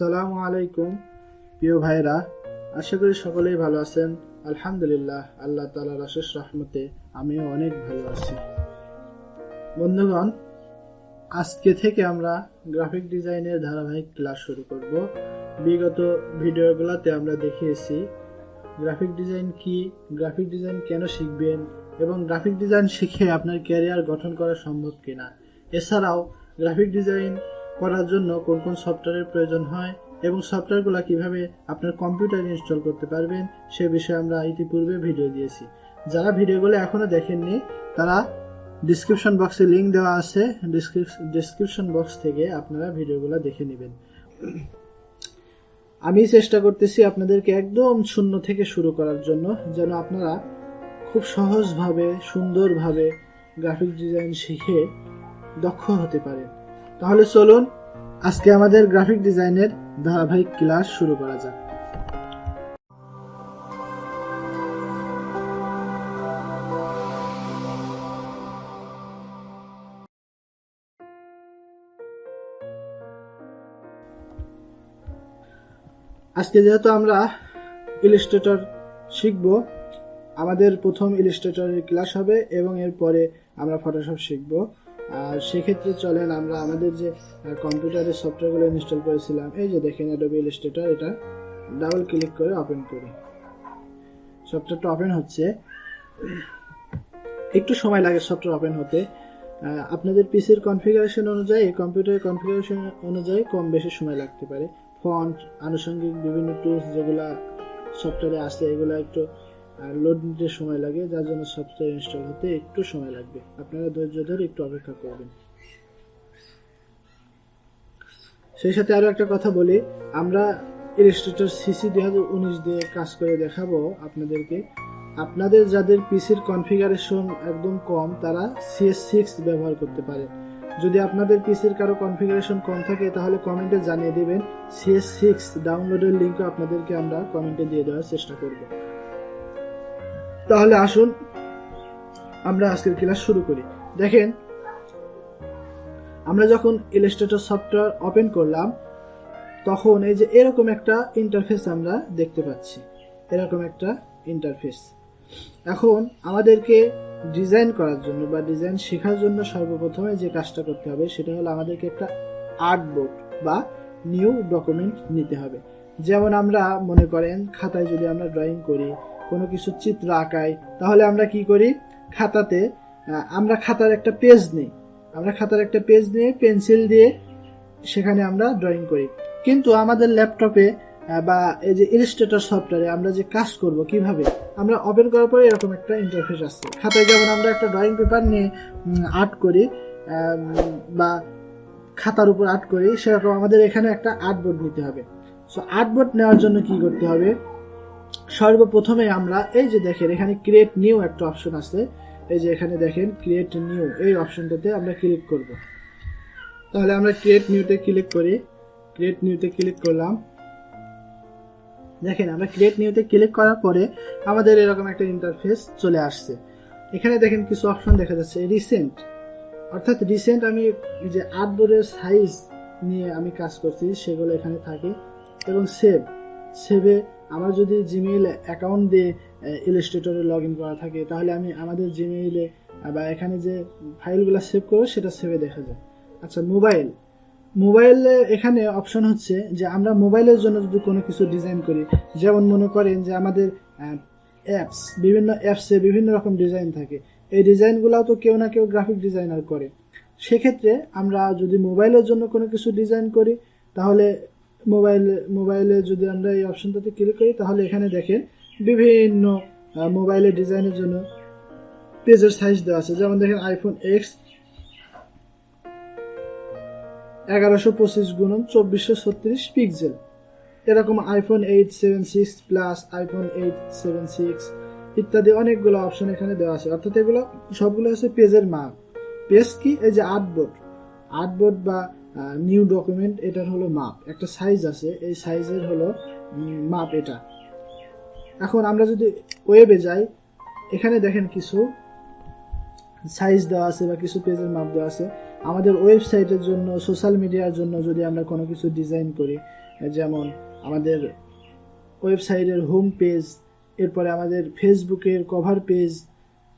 সালামু আলাইকুম, প্রিয় ভাইরা আশা করি সকলেই ভালো আছেন। আলহামদুলিল্লাহ, আল্লাহ তালার আশেষ রহমতে আমিও অনেক ভালো আছি। বন্ধুগণ, আজকে থেকে আমরা গ্রাফিক ডিজাইনের ধারাবাহিক ক্লাস শুরু করব। বিগত ভিডিওগুলোতে আমরা দেখিয়েছি গ্রাফিক ডিজাইন কি, গ্রাফিক ডিজাইন কেন শিখবেন, এবং গ্রাফিক ডিজাইন শিখে আপনার ক্যারিয়ার গঠন করা সম্ভব কিনা। এছাড়াও, গ্রাফিক ডিজাইন করার জন্য কোন কোন সফটওয়্যারের প্রয়োজন হয় এবং সফটওয়্যারগুলো কীভাবে আপনার কম্পিউটারে ইনস্টল করতে পারবেন, সে বিষয়ে আমরা ইতিপূর্বে ভিডিও দিয়েছি। যারা ভিডিওগুলো এখনও দেখেননি, তারা ডিসক্রিপশন বক্সে লিংক দেওয়া আছে। ডিসক্রিপশন বক্স থেকে আপনারা ভিডিওগুলো দেখে নেবেন। আমি চেষ্টা করতেছি আপনাদেরকে একদম শূন্য থেকে শুরু করার জন্য, যেন আপনারা খুব সহজভাবে, সুন্দরভাবে গ্রাফিক ডিজাইন শিখে দক্ষ হতে পারেন। তাহলে চলুন, আজকে আমাদের গ্রাফিক ডিজাইনের ধারাবাহিক ক্লাস শুরু করা যাক। আজকে যেহেতু আমরা ইলিস্ট্রেটর শিখব, আমাদের প্রথম ইলিস্ট্রেটরের ক্লাস হবে এবং এরপরে আমরা ফটোশপ শিখব। আর সেক্ষেত্রে চলেন আমরা আমাদের যে কম্পিউটারের সফটওয়্যারগুলো ইনস্টল করেছিলাম, এই যে দেখেন অ্যাডোবি ইলিস্ট্রেটর এটা ডাবল ক্লিক করে ওপেন করি। সফটওয়্যারটা ওপেন হচ্ছে। একটু সময় লাগে সফটওয়্যার ওপেন হতে। আপনাদের পিসির কনফিগারেশন অনুযায়ী কম্পিউটারের কনফিগারেশন অনুযায়ী কম বেশি সময় লাগতে পারে। ফন্ট আনুষঙ্গিক বিভিন্ন টুলস যেগুলা সফটওয়্যারে আসে এগুলো একটু লোড নিতে সময় লাগে, যার জন্য সফটওয়্যার ইনস্টল হতে একটু সময় লাগবে। আপনারা ধৈর্য ধরে একটু অপেক্ষা করবেন। সেই সাথে আরও একটা কথা বলি, আমরা ইলিস্ট্রেটর সিসি দুই হাজার উনিশ দিয়ে কাজ করে দেখাবো আপনাদেরকে। আপনাদের যাদের পিসির কনফিগারেশন একদম কম, তারা সিএস সিক্স ব্যবহার করতে পারে। যদি আপনাদের পিসির কারও কনফিগারেশন কম থাকে, তাহলে কমেন্টে জানিয়ে দেবেন সিএস সিক্স ডাউনলোডের লিঙ্কও আপনাদেরকে আমরা কমেন্টে দিয়ে দেওয়ার চেষ্টা করব। তাহলে আসুন, আমরা আজকের ক্লাস শুরু করি। দেখেন, আমরা যখন ইলাস্ট্রেটর সফটওয়্যার ওপেন করলাম, তখন এই যে এরকম একটা ইন্টারফেস আমরা দেখতে পাচ্ছি। এরকম একটা ইন্টারফেস এখন আমাদেরকে ডিজাইন করার জন্য বা ডিজাইন শেখার জন্য সর্বপ্রথমে যে কাজটা করতে হবে, সেটা হলো আমাদেরকে একটা আর্ট বোর্ড বা নিউ ডকুমেন্ট নিতে হবে। যেমন আমরা মনে করেন, খাতায় যদি আমরা ড্রয়িং করি কোনো কিছু চিত্র আঁকাই তাহলে আমরা কি করি? খাতাতে আমরা খাতার একটা পেজ নিই। আমরা খাতার একটা পেজ নিয়ে পেন্সিল দিয়ে সেখানে আমরা ড্রয়িং করি। কিন্তু আমাদের ল্যাপটপে বা এই যে ইলিস্ট্রেটর সফটওয়্যারে আমরা যে কাজ করব কীভাবে? আমরা ওপেন করার পরে এরকম একটা ইন্টারফেস আসছে খাতায় যেমন আমরা একটা ড্রয়িং পেপার নিয়ে আর্ট করি বা খাতার উপর আর্ট করি, সেরকম আমাদের এখানে একটা আর্টবোর্ড নিতে হবে। সো আর্টবোর্ড নেওয়ার জন্য কি করতে হবে? সর্বপ্রথমে আমরা এই যে দেখেন, এখানে ক্রিয়েট নিউ একটা অপশন আছে। এই যে এখানে দেখেন ক্রিয়েট নিউ এই অপশনটাতে আমরা ক্লিক করব। তাহলে আমরা ক্রিয়েট নিউতে ক্লিক করি। ক্রিয়েট নিউতে ক্লিক করলাম। দেখেন, আমরা ক্রিয়েট নিউতে ক্লিক করার পরে আমাদের এরকম একটা ইন্টারফেস চলে আসছে। এখানে দেখেন কিছু অপশন দেখা যাচ্ছে রিসেন্ট অর্থাৎ রিসেন্ট আমি যে আর্টবোর্ডের সাইজ নিয়ে আমি কাজ করছি, সেগুলো এখানে থাকে। এবং সেভ সেভে আমার যদি জিমেইল অ্যাকাউন্ট দিয়ে ইলিস্ট্রেটরে লগ ইন করা থাকে, তাহলে আমি আমাদের জিমেইলে বা এখানে যে ফাইলগুলো সেভ করব, সেটা সেভে দেখা যায়। আচ্ছা মোবাইল মোবাইলে এখানে অপশন হচ্ছে যে আমরা মোবাইলের জন্য যদি কোনো কিছু ডিজাইন করি, যেমন মনে করেন যে আমাদের অ্যাপস বিভিন্ন অ্যাপসে বিভিন্ন রকম ডিজাইন থাকে। এই ডিজাইনগুলোও তো কেউ না কেউ গ্রাফিক ডিজাইনার করে। সেক্ষেত্রে আমরা যদি মোবাইলের জন্য কোনো কিছু ডিজাইন করি, তাহলে মোবাইল মোবাইলে যদি আমরা এই অপশনটাতে ক্লিক করি, তাহলে এখানে দেখেন বিভিন্ন মোবাইলের ডিজাইনের জন্য পেজের সাইজ দেওয়া আছে। যেমন দেখেন আইফোন এক্স এগারোশো পঁচিশ গুণন চব্বিশশো ছত্রিশ পিক্সেল এরকম iPhone eight seven six plus iPhone eight seven six ইত্যাদি অনেকগুলো অপশন এখানে দেওয়া আছে। অর্থাৎ এগুলো সবগুলো হচ্ছে পেজের মাপ পেজ কি? এই যে আর্টবোর্ড আর্টবোর্ড বা নিউ ডকুমেন্ট এটার হলো মাপ একটা সাইজ আছে, এই সাইজের হলো মাপ এটা। এখন আমরা যদি ওয়েবে যাই, এখানে দেখেন কিছু সাইজ দেওয়া আছে বা কিছু পেজের মাপ দেওয়া আছে। আমাদের ওয়েবসাইটের জন্য সোশ্যাল মিডিয়ার জন্য যদি আমরা কোনো কিছু ডিজাইন করি যেমন আমাদের ওয়েবসাইটের হোম পেজ এরপরে আমাদের ফেসবুকের কভার পেজ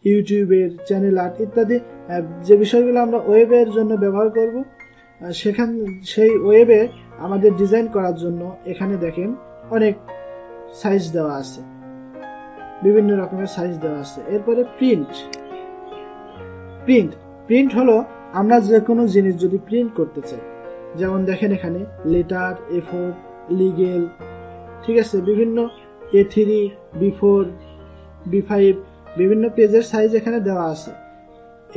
ইউটিউবের চ্যানেল আর্ট ইত্যাদি যে বিষয়গুলো আমরা ওয়েবের জন্য ব্যবহার করব সেখান সেই ওয়েবে আমাদের ডিজাইন করার জন্য এখানে দেখেন অনেক সাইজ দেওয়া আছে। বিভিন্ন রকমের সাইজ দেওয়া আছে। এরপরে প্রিন্ট প্রিন্ট প্রিন্ট হলো আমরা যে কোনো জিনিস যদি প্রিন্ট করতে চাই, যেমন দেখেন এখানে লেটার এ ফোর লিগেল ঠিক আছে? বিভিন্ন A three B four B five বিভিন্ন পেজের সাইজ এখানে দেওয়া আছে।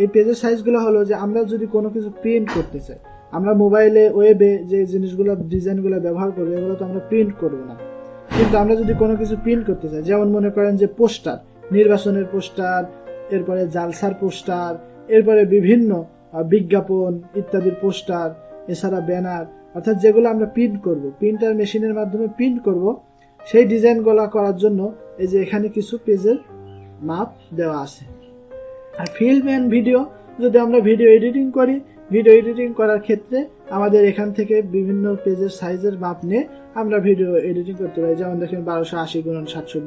এই পেজের সাইজগুলো হলো যে আমরা যদি কোনো কিছু প্রিন্ট করতে চাই আমরা মোবাইলে ওয়েবে যে জিনিসগুলো ডিজাইনগুলো ব্যবহার করব, এগুলো তো আমরা প্রিন্ট করব না। কিন্তু আমরা যদি কোনো কিছু প্রিন্ট করতে চাই, যেমন মনে করেন যে পোস্টার, নির্বাচনের পোস্টার, এরপরে জালসার পোস্টার, এরপরে বিভিন্ন বিজ্ঞাপন ইত্যাদির পোস্টার, এছাড়া ব্যানার, অর্থাৎ যেগুলো আমরা প্রিন্ট করব প্রিন্টার মেশিনের মাধ্যমে প্রিন্ট করব, সেই ডিজাইনগুলো করার জন্য এই যে এখানে কিছু পেজের মাপ দেওয়া আছে। আর ফিল্ম অ্যান্ড ভিডিও যদি আমরা ভিডিও এডিটিং করি ভিডিও এডিটিং করার ক্ষেত্রে আমাদের এখান থেকে বিভিন্ন পেজের সাইজের মাপ নিয়ে আমরা ভিডিও এডিটিং করতে পারি। যেমন দেখেন বারোশো আশি গুণন সাতশো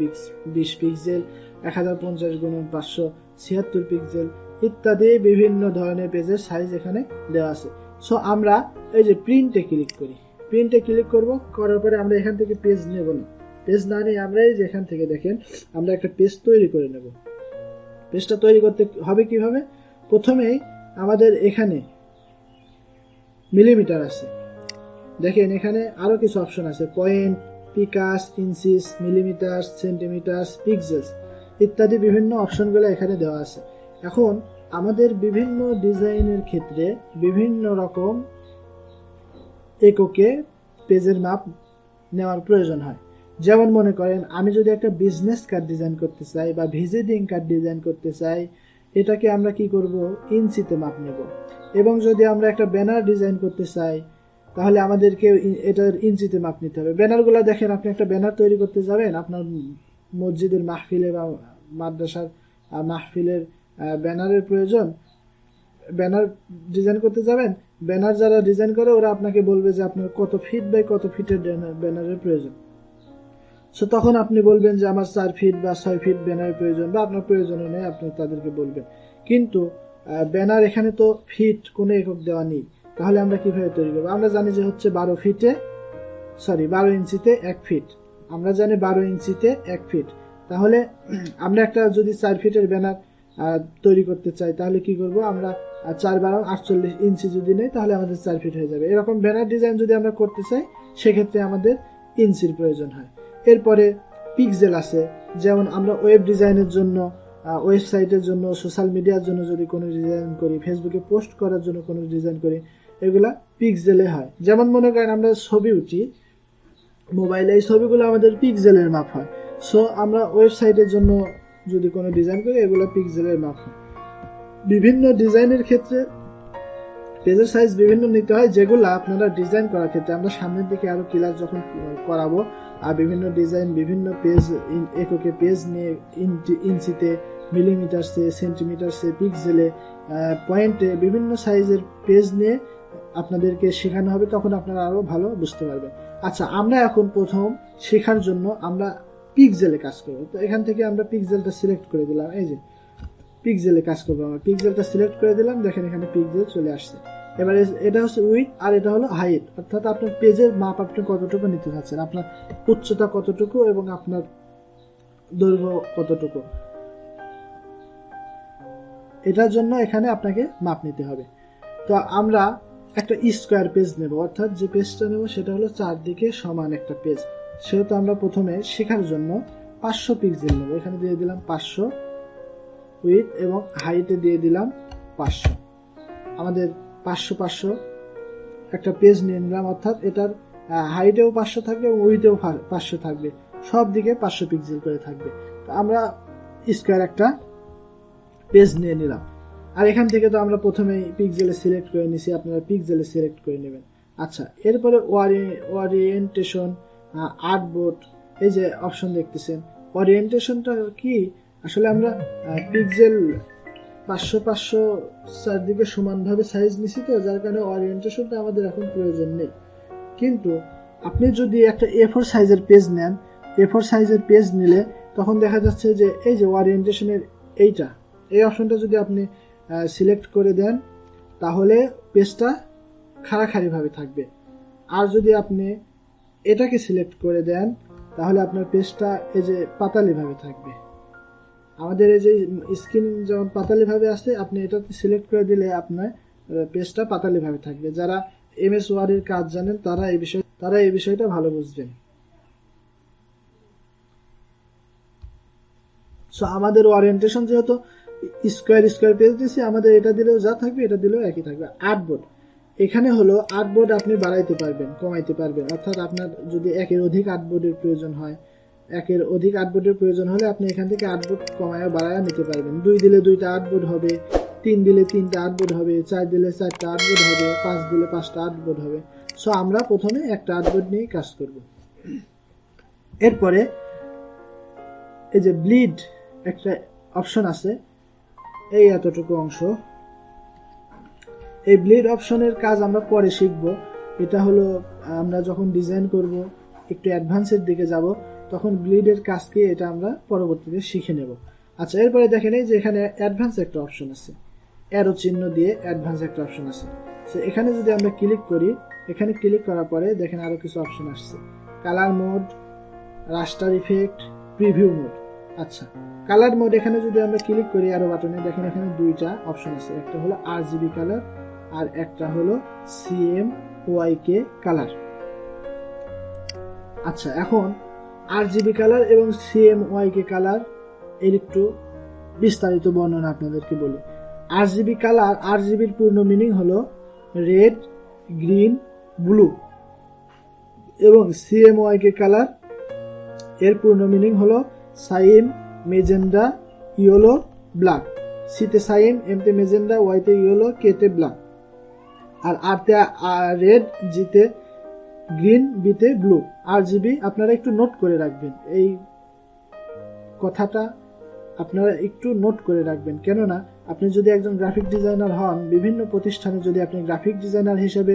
বিশ পিক্সেল এক হাজার পঞ্চাশ গুণন পাঁচশো ছিয়াত্তর পিক্সেল ইত্যাদি বিভিন্ন ধরনের পেজের সাইজ এখানে দেওয়া আছে। সো আমরা এই যে প্রিন্টে ক্লিক করি। প্রিন্টে ক্লিক করব, করার পরে আমরা এখান থেকে পেজ নেব না। পেজ না নিয়ে আমরা এই যে এখান থেকে দেখেন, আমরা একটা পেজ তৈরি করে নেব। পেজটা তৈরি করতে হবে কীভাবে? প্রথমেই আমাদের এখানে মিলিমিটার আছে। দেখেন এখানে আরও কিছু অপশন আছে। Point picas inches millimetre centimetre pixels ইত্যাদি বিভিন্ন অপশনগুলো এখানে দেওয়া আছে। এখন আমাদের বিভিন্ন ডিজাইনের ক্ষেত্রে বিভিন্ন রকম এককে পেজের মাপ নেওয়ার প্রয়োজন হয়। যেমন মনে করেন, আমি যদি একটা বিজনেস কার্ড ডিজাইন করতে চাই বা ভিজিটিং কার্ড ডিজাইন করতে চাই এটাকে আমরা কি করব? ইঞ্চিতে মাপ নেব। এবং যদি আমরা একটা ব্যানার ডিজাইন করতে চাই, তাহলে আমাদেরকে এটার ইঞ্চিতে মাপ নিতে হবে। ব্যানারগুলো দেখেন, আপনি একটা ব্যানার তৈরি করতে যাবেন, আপনার মসজিদের মাহফিলে বা মাদ্রাসার মাহফিলের ব্যানারের প্রয়োজন। ব্যানার ডিজাইন করতে যাবেন। ব্যানার যারা ডিজাইন করে, ওরা আপনাকে বলবে যে আপনার কত ফিট বাই কত ফিটের ব্যানারের প্রয়োজন। সো তখন আপনি বলবেন যে আমার চার ফিট বা ছয় ফিট ব্যানার প্রয়োজন বা আপনার প্রয়োজনও নেই, আপনি তাদেরকে বলবেন। কিন্তু ব্যানার এখানে তো ফিট কোনো একক দেওয়া নেই। তাহলে আমরা কীভাবে তৈরি করব? আমরা জানি যে হচ্ছে বারো ফিটে সরি বারো ইঞ্চিতে এক ফিট আমরা জানি বারো ইঞ্চিতে এক ফিট তাহলে, আমরা একটা যদি চার ফিটের ব্যানার তৈরি করতে চাই, তাহলে কি করব? আমরা চার বারো আটচল্লিশ ইঞ্চি যদি নেই, তাহলে আমাদের চার ফিট হয়ে যাবে। এরকম ব্যানার ডিজাইন যদি আমরা করতে চাই, সেক্ষেত্রে আমাদের ইঞ্চির প্রয়োজন হয়। এরপরে পিক্সেল আছে, যেমন আমরা ওয়েব ডিজাইনের জন্য ওয়েবসাইটের জন্য সোশ্যাল মিডিয়ার জন্য যদি কোনো ডিজাইন করি ফেসবুকে পোস্ট করার জন্য কোনো ডিজাইন করি, এগুলা পিক্সেলে হয়। যেমন মনে করেন আমরা ছবি উঠি মোবাইলে এই ছবিগুলো আমাদের পিক্সেলের মাপ হয়। সো আমরা ওয়েবসাইটের জন্য যদি কোনো ডিজাইন করি, এগুলো পিক্সেলের মাপ হয়। বিভিন্ন ডিজাইনের ক্ষেত্রে পেজের সাইজ বিভিন্ন নিতে হয়, যেগুলো আপনারা ডিজাইন করার ক্ষেত্রে আমরা সামনের দিকে আরও ক্লাস যখন করাবো আর বিভিন্ন ডিজাইন বিভিন্ন পেজ এককে পেজ নিয়ে ইঞ্চি- ইঞ্চিতে মিলিমিটারসে সেন্টিমিটারসে পিক্সেলে পয়েন্টে বিভিন্ন সাইজের পেজ নিয়ে আপনাদেরকে শেখানো হবে, তখন আপনারা আরও ভালো বুঝতে পারবেন। আচ্ছা আমরা এখন প্রথম শেখার জন্য আমরা পিক্সেলে কাজ করব। তো এখান থেকে আমরা পিক্সেলটা সিলেক্ট করে দিলাম। এই যে পিক্সেলে কাজ করব আমরা। পিক্সেলটা সিলেক্ট করে দিলাম, দেখেন এখানে পিক্সেল চলে আসছে। এবারে এটা হচ্ছে উইথ আর এটা হলো হাইট অর্থাৎ আপনার পেজের মাপ আপনি কতটুকু নিতে চাচ্ছেন, আপনার উচ্চতা কতটুকু এবং আপনার দৈর্ঘ্য কতটুকু। এটার জন্য এখানে আপনাকে মাপ নিতে হবে। তো আমরা একটা স্কোয়ার পেজ নেব, অর্থাৎ যে পেজটা নেব সেটা হলো চারদিকে সমান একটা পেজ সেহেতু আমরা প্রথমে শেখার জন্য পাঁচশো পিক্সেল নেব। এখানে দিয়ে দিলাম পাঁচশো উইথ এবং হাইটে দিয়ে দিলাম পাঁচশো। আমাদের পাঁচশো পাঁচশো একটা পেজ নিয়ে নিলাম, অর্থাৎ এটার হাইটেও পাঁচশো থাকবে এবং উইথেও পাঁচশো থাকবে। সব দিকে পাঁচশো পিক্সেল করে থাকবে। তো আমরা স্কোয়ার একটা পেজ নিয়ে নিলাম। আর এখান থেকে তো আমরা প্রথমেই পিক্সেলে সিলেক্ট করে নিছি, আপনারা পিক্সেলে সিলেক্ট করে নেবেন। আচ্ছা এরপরে ওয়ারি ওয়ারিয়েন্টেশন আর্টবোর্ড এই যে অপশন দেখতেছেন। ওরিয়েন্টেশনটা কি? আসলে আমরা পিক্সেল পাঁচশো পাঁচশো চারদিকে সমানভাবে সাইজ নিছি তো, যার কারণে ওরিয়েন্টেশনটা আমাদের এখন প্রয়োজন নেই। কিন্তু আপনি যদি একটা এ ফোর সাইজের পেজ নেন এ ফোর সাইজের পেজ নিলে তখন দেখা যাচ্ছে যে এই যে ওরিয়েন্টেশনের এইটা, এই অপশনটা যদি আপনি সিলেক্ট করে দেন, তাহলে পেজটা খাড়াখাড়িভাবে থাকবে। আর যদি আপনি এটাকে সিলেক্ট করে দেন, তাহলে আপনার পেজটা এই যে পাতালিভাবে থাকবে। আমাদের এই যে স্ক্রিন যেমন পাতালিভাবে আছে আপনি এটাতে সিলেক্ট করে দিলে আপনার পেজটা পাতালিভাবে থাকবে। যারা এম এস ওয়ার্ডের কাজ জানেন, তারা এই বিষয়, তারা এই বিষয়টা ভালো বুঝবেন। সো আমাদের ওরিয়েন্টেশন যেহেতু স্কোয়ার স্কোয়ার পেজ দিয়েছি, আমাদের এটা দিলেও যা থাকবে, এটা দিলেও একই থাকবে। আর্টবোর্ড এখানে হলো আর্টবোর্ড আপনি বাড়াইতে পারবেন, কমাইতে পারবেন। অর্থাৎ আপনার যদি একের অধিক আর্টবোর্ডের প্রয়োজন হয় একের অধিক আর্টবোর্ডের প্রয়োজন হলে আপনি এখান থেকে আর্টবোর্ড কমায় বাড়ায় নিতে পারবেন। দুই দিলে দুইটা আর্টবোর্ড হবে, তিন দিলে তিনটা আর্টবোর্ড হবে, চার দিলে চারটা আর্টবোর্ড হবে, পাঁচ দিলে পাঁচটা আর্টবোর্ড হবে। সো আমরা প্রথমে একটা আর্টবোর্ড নিয়ে কাজ করব। এরপরে এই যে ব্লিড একটা অপশন আছে, এই এতটুকু অংশ। এই ব্লিড অপশনের কাজ আমরা পরে শিখব। এটা হলো, আমরা যখন ডিজাইন করব, একটু অ্যাডভান্সের দিকে যাব। তখন ব্লিডের কাজকে এটা আমরা পরবর্তীতে শিখে নেব। আচ্ছা এরপরে দেখেন এই যে এখানে অ্যাডভান্স একটা অপশন আছে। অ্যারো চিহ্ন দিয়ে অ্যাডভান্স একটা অপশন আছে। সো এখানে যদি আমরা ক্লিক করি, এখানে ক্লিক করার পরে দেখেন আরও কিছু অপশন আসছে। Colour mode, raster effect, preview mode. আচ্ছা কালার মোড এখানে যদি আমরা ক্লিক করি আরও বাটনে, দেখেন এখানে দুইটা অপশন আছে। একটা হলো আর জিবি কালার আর একটা হলো সিএম ওয়াই কে কালার। আচ্ছা এখন আর জিবি কালার এবং সিএম ওয়াই কে কালারের একটু বিস্তারিত বর্ণনা আপনাদেরকে বলি। আর জিবি কালার আর জিবির পূর্ণ মিনিং হলো রেড গ্রিন ব্লু এবং সিএম ওয়াই কে কালারের পূর্ণ মিনিং হলো সাইম, মেজেন্ডা, ইয়েলো, ব্ল্যাক। সিতে সাইম এমতে মেজেন্ডা ওয়াইতে ইয়েলো কেতে ব্ল্যাক। আর আরতে রেড জিতে গ্রিন বিতে ব্লু আর জিবি আপনারা একটু নোট করে রাখবেন। এই কথাটা আপনারা একটু নোট করে রাখবেন। কেননা আপনি যদি একজন গ্রাফিক ডিজাইনার হন, বিভিন্ন প্রতিষ্ঠানে যদি আপনি গ্রাফিক ডিজাইনার হিসেবে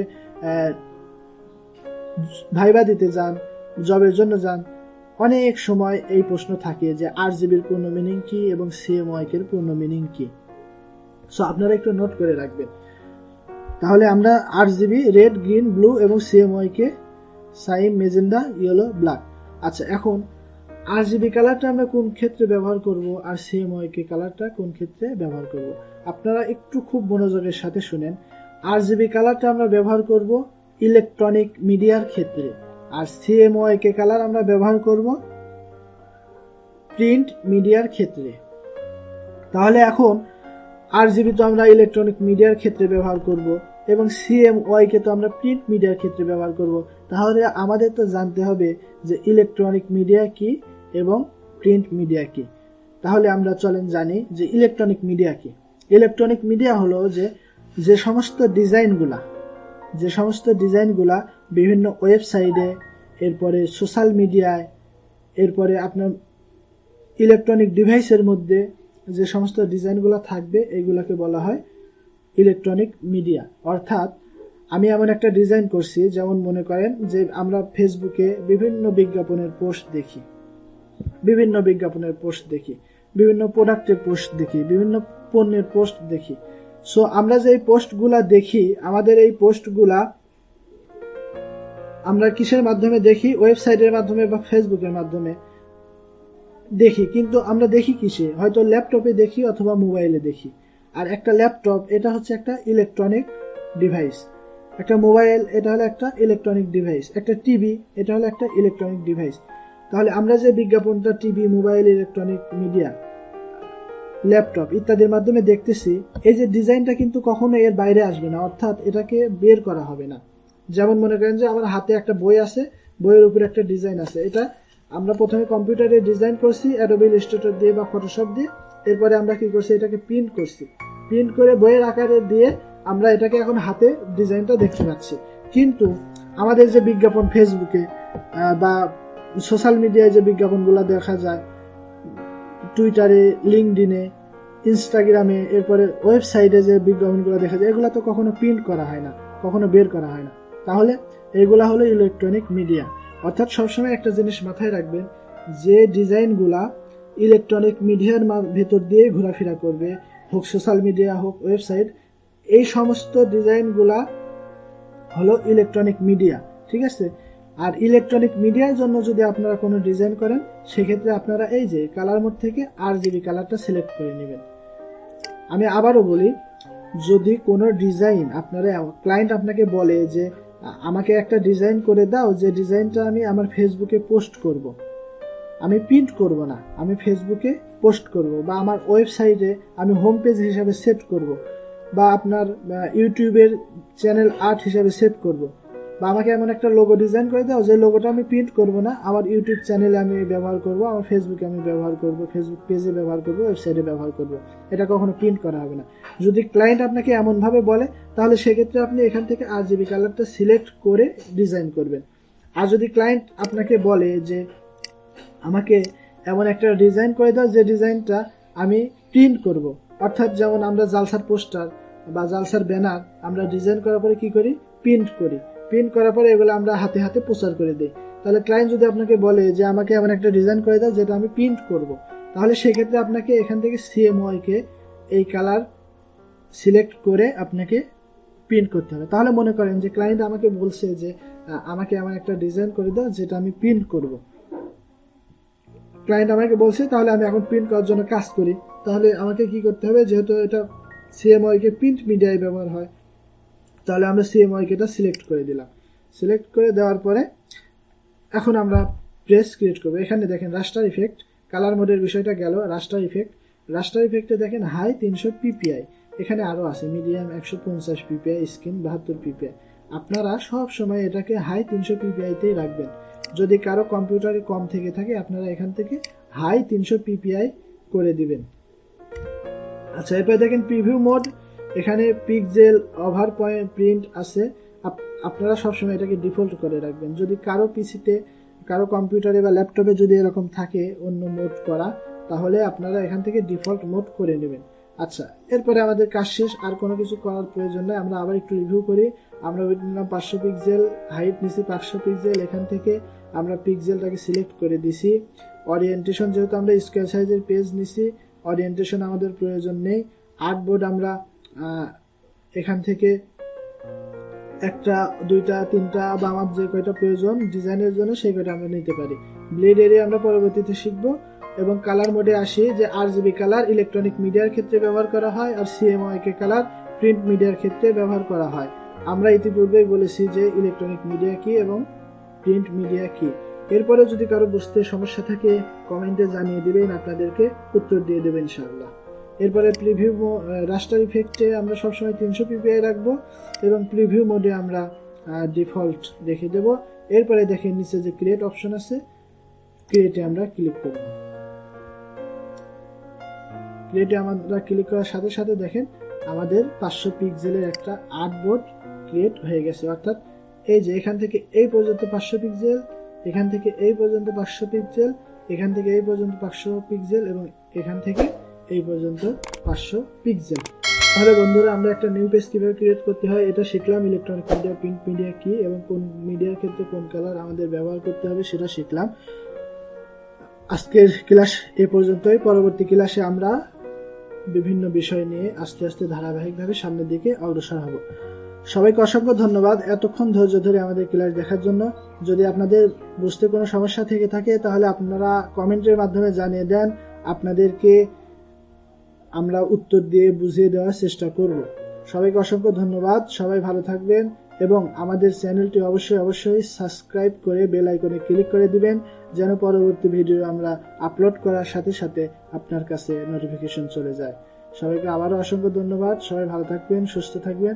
ভাইবা দিতে যান জবের জন্য যান, অনেক সময় এই প্রশ্ন থাকে যে আর জিবির পূর্ণ মিনিং কি এবং সিএমওয়াইকের পূর্ণ মিনিং কি? সো আপনারা একটু নোট করে রাখবেন। তাহলে আমরা আট জিবি রেড গ্রিন ব্লু এবং C M Y K cyan magenta, yellow, black. আচ্ছা এখন আর জিবি কালারটা আমরা কোন ক্ষেত্রে ব্যবহার করব আর সিএমওয়াইকে কালারটা কোন ক্ষেত্রে ব্যবহার করব? আপনারা একটু খুব মনোযোগের সাথে শুনেন। আর জিবি কালারটা আমরা ব্যবহার করব ইলেকট্রনিক মিডিয়ার ক্ষেত্রে আর সিএমওয়াইকে কালার আমরা ব্যবহার করব প্রিন্ট মিডিয়ার ক্ষেত্রে। তাহলে এখন আর জিবি তো আমরা ইলেকট্রনিক মিডিয়ার ক্ষেত্রে ব্যবহার করব এবং সিএমওয়াই কে তো আমরা প্রিন্ট মিডিয়ার ক্ষেত্রে ব্যবহার করব। তাহলে আমাদের তো জানতে হবে যে ইলেকট্রনিক মিডিয়া কি এবং প্রিন্ট মিডিয়া কি। তাহলে আমরা চলেন জানি যে ইলেকট্রনিক মিডিয়া কি। ইলেকট্রনিক মিডিয়া হলো যে যে সমস্ত ডিজাইনগুলা যে সমস্ত ডিজাইনগুলা বিভিন্ন ওয়েবসাইটে এরপরে সোশ্যাল মিডিয়ায় এরপরে আপনার ইলেকট্রনিক ডিভাইসের মধ্যে যে সমস্ত ডিজাইনগুলো থাকবে, এগুলোকে বলা হয় ইলেকট্রনিক মিডিয়া অর্থাৎ আমি এমন একটা ডিজাইন করছি, যেমন মনে করেন যে আমরা ফেসবুকে বিভিন্ন বিজ্ঞাপনের পোস্ট দেখি। বিভিন্ন বিজ্ঞাপনের পোস্ট দেখি, বিভিন্ন প্রোডাক্টের পোস্ট দেখি, বিভিন্ন পণ্যের পোস্ট দেখি। সো আমরা যে পোস্টগুলা দেখি, আমাদের এই পোস্টগুলা আমরা কিসের মাধ্যমে দেখি? ওয়েবসাইটের মাধ্যমে বা ফেসবুকের মাধ্যমে দেখি। কিন্তু আমরা দেখি কিসে? হয়তো ল্যাপটপে দেখি অথবা মোবাইলে দেখি। আর একটা ল্যাপটপ এটা হচ্ছে একটা ইলেকট্রনিক ডিভাইস একটা মোবাইল, এটা হলো একটা ইলেকট্রনিক ডিভাইস একটা টিভি এটা হলো একটা ইলেকট্রনিক ডিভাইস তাহলে আমরা যে বিজ্ঞাপনটা TV mobile electronic media laptop ইত্যাদির মাধ্যমে দেখতেছি, এই যে ডিজাইনটা কিন্তু কখনো এর বাইরে আসবে না, অর্থাৎ এটাকে বের করা হবে না। যেমন মনে করেন যে আমার হাতে একটা বই আছে, বইয়ের উপরে একটা ডিজাইন আছে। এটা আমরা প্রথমে কম্পিউটারে ডিজাইন করছি অ্যাডোবি ইলাস্ট্রেটর দিয়ে বা ফটোশপ দিয়ে। এরপরে আমরা কি করছি, এটাকে প্রিন্ট করছি। প্রিন্ট করে বইয়ের আকারে দিয়ে আমরা এটাকে এখন হাতে ডিজাইনটা দেখতে পাচ্ছি। কিন্তু আমাদের যে বিজ্ঞাপন ফেসবুকে বা সোশ্যাল মিডিয়ায় যে বিজ্ঞাপনগুলো দেখা যায় টুইটারে লিঙ্কডিনে ইনস্টাগ্রামে এরপরে ওয়েবসাইটে যে বিজ্ঞাপনগুলো দেখা যায়, এগুলো তো কখনো প্রিন্ট করা হয় না, কখনো বের করা হয় না। তাহলে এগুলা হলো ইলেকট্রনিক মিডিয়া অর্থাৎ সবসময় একটা জিনিস মাথায় রাখবেন, যে ডিজাইনগুলা ইলেকট্রনিক মিডিয়ার ভেতর দিয়ে ঘোরাফেরা করবে, হোক সোশ্যাল মিডিয়া হোক ওয়েবসাইট এই সমস্ত ডিজাইনগুলা হলো ইলেকট্রনিক মিডিয়া ঠিক আছে? আর ইলেকট্রনিক মিডিয়ার জন্য যদি আপনারা কোনো ডিজাইন করেন, সেক্ষেত্রে আপনারা এই যে কালার মোড থেকে আর জিবি কালারটা সিলেক্ট করে নেবেন। আমি আবারও বলি, যদি কোনো ডিজাইন আপনারা ক্লায়েন্ট আপনাকে বলে যে, আমাকে একটা ডিজাইন করে দাও, যে ডিজাইনটা আমি আমার ফেসবুকে পোস্ট করব। আমি প্রিন্ট করব না, আমি ফেসবুকে পোস্ট করব বা আমার ওয়েবসাইটে আমি হোম পেজ হিসাবে সেট করব। বা আপনার ইউটিউবের চ্যানেল আর্ট হিসাবে সেভ করব। বা আমাকে এমন একটা লোগো ডিজাইন করে দাও, যে লোগোটা আমি প্রিন্ট করব না, আমার ইউটিউব চ্যানেলে আমি ব্যবহার করব, আমার ফেসবুকে আমি ব্যবহার করব ফেসবুক পেজে ব্যবহার করব ওয়েবসাইটে ব্যবহার করব। এটা কখনো প্রিন্ট করা হবে না। যদি ক্লায়েন্ট আপনাকে এমনভাবে বলে, তাহলে সেক্ষেত্রে আপনি এখান থেকে আর জিবি কালারটা সিলেক্ট করে ডিজাইন করবেন। আর যদি ক্লায়েন্ট আপনাকে বলে যে, আমাকে এমন একটা ডিজাইন করে দাও, যে ডিজাইনটা আমি প্রিন্ট করব। অর্থাৎ যেমন আমরা জালসার পোস্টার বা জালসার ব্যানার আমরা ডিজাইন করার পরে কি করি? প্রিন্ট করি। প্রিন্ট করার পরে এগুলো আমরা হাতে হাতে প্রচার করে দিই। তাহলে ক্লায়েন্ট যদি আপনাকে বলে যে আমাকে এমন একটা ডিজাইন করে দাও যেটা আমি প্রিন্ট করব, তাহলে সেক্ষেত্রে আপনাকে এখান থেকে সিএমওয়াইকে এই কালার সিলেক্ট করে আপনাকে প্রিন্ট করতে হবে। তাহলে মনে করেন যে ক্লায়েন্ট আমাকে বলছে যে আমাকে এমন একটা ডিজাইন করে দাও যেটা আমি প্রিন্ট করব। ক্লায়েন্ট আমাকে বলছে, তাহলে আমি এখন প্রিন্ট করার জন্য কাজ করি। তাহলে আমাকে কি করতে হবে? যেহেতু এটা সিএমওয়াইকে প্রিন্ট মিডিয়ায় ব্যবহার হয়, তাহলে আমরা সিএমওয়াইকে এটা সিলেক্ট করে দিলাম। সিলেক্ট করে দেওয়ার পরে এখন আমরা প্রেস ক্রিয়েট করব। এখানে দেখেন রাস্টার ইফেক্ট কালার মোডের বিষয়টা গেল রাস্টার ইফেক্ট রাস্টার ইফেক্টে দেখেন হাই তিনশো পিপিআই এখানে আরও আছে মিডিয়াম একশো পঞ্চাশ পিপিআই স্ক্রিন বাহাত্তর পিপিআই আপনারা সব সময় এটাকে হাই তিনশো পিপিআইতেই রাখবেন। যদি কারও কম্পিউটারে কম থেকে থাকে, আপনারা এখান থেকে হাই তিনশো পিপিআই করে দিবেন। আচ্ছা এরপরে দেখেন প্রিভিউ মোড এখানে পিকজেল ওভার পয়েন্ট প্রিন্ট আছে। আপনারা সবসময় এটাকে ডিফল্ট করে রাখবেন। যদি কারও পিসিতে কারও কম্পিউটারে বা ল্যাপটপে যদি এরকম থাকে অন্য মোড করা, তাহলে আপনারা এখান থেকে ডিফল্ট মোড করে নেবেন। আচ্ছা এরপরে আমাদের কাজ শেষ। আর কোনো কিছু করার প্রয়োজন নয় আমরা আবার একটু রিভিউ করি। আমরা নিলাম পাঁচশো পিক্সেল হাইট নিছি পাঁচশো পিক্সেল এখান থেকে আমরা পিক্সেলটাকে সিলেক্ট করে দিছি। অরিয়েন্টেশন যেহেতু আমরা স্কোয়ার সাইজের পেজ নিছি অরিয়েন্টেশন আমাদের প্রয়োজন নেই। আর্টবোর্ড আমরা এখান থেকে একটা, দুইটা, তিনটা বা আমার যে কয়টা প্রয়োজন, ডিজাইনের জন্য সেই কয়টা আমরা নিতে পারি। ব্লেড এরিয়া আমরা পরবর্তীতে শিখব এবং কালার মোডে আসি যে আর জিবি কালার ইলেকট্রনিক মিডিয়ার ক্ষেত্রে ব্যবহার করা হয় আর সিএমওয়াই কে কালার প্রিন্ট মিডিয়ার ক্ষেত্রে ব্যবহার করা হয়। আমরা ইতিপূর্বেই বলেছি যে ইলেকট্রনিক মিডিয়া কি এবং প্রিন্ট মিডিয়া কি। এরপরে যদি কারও বুঝতে সমস্যা থাকে, কমেন্টে জানিয়ে দেবেন, আপনাদেরকে উত্তর দিয়ে দেবেন ইনশাআল্লাহ। এরপরে প্রিভিউ রাস্টার ইফেক্টে আমরা সবসময় তিনশো পিপিআই রাখব এবং প্রিভিউ মোডে আমরা ডিফল্ট রেখে দেব। এরপরে দেখেন নিচে যে ক্রিয়েট অপশন আছে ক্রিয়েটে আমরা ক্লিক করব। ক্রিয়েটে আমরা ক্লিক করার সাথে সাথে দেখেন আমাদের পাঁচশো পিক্সেলের একটা আর্টবোর্ড ক্রিয়েট হয়ে গেছে। অর্থাৎ এই যে এখান থেকে এই পর্যন্ত পাঁচশো পিক্সেল এখান থেকে এই পর্যন্ত পাঁচশো পিক্সেল এখান থেকে এই পর্যন্ত পাঁচশো পিক্সেল এবং এখান থেকে এই পর্যন্ত পাঁচশো পিক্সেল তাহলে বন্ধুরা, আমরা একটা নিউ পেজ কীভাবে ক্রিয়েট করতে হয়, এটা শিখলাম। ইলেকট্রনিক মিডিয়া প্রিন্ট মিডিয়া কি এবং কোন মিডিয়ার ক্ষেত্রে কোন কালার আমাদের ব্যবহার করতে হবে সেটা শিখলাম। আজকের ক্লাস এ পর্যন্তই। পরবর্তী ক্লাসে আমরা বিভিন্ন বিষয় নিয়ে আস্তে আস্তে ধারাবাহিকভাবে সামনের দিকে অগ্রসর হব। সবাইকে অসংখ্য ধন্যবাদ এতক্ষণ ধৈর্য ধরে আমাদের ক্লাস দেখার জন্য। যদি আপনাদের বুঝতে কোনো সমস্যা থেকে থাকে, তাহলে আপনারা কমেন্টের মাধ্যমে জানিয়ে দেন। আপনাদেরকে আমরা উত্তর দিয়ে বুঝিয়ে দেওয়ার চেষ্টা করব। সবাইকে অসংখ্য ধন্যবাদ। সবাই ভালো থাকবেন এবং আমাদের চ্যানেলটি অবশ্যই অবশ্যই সাবস্ক্রাইব করে বেল আইকনে ক্লিক করে দিবেন, যেন পরবর্তী ভিডিও আমরা আপলোড করার সাথে সাথে আপনার কাছে নোটিফিকেশন চলে যায়। সবাইকে আবারও অসংখ্য ধন্যবাদ। সবাই ভালো থাকবেন, সুস্থ থাকবেন।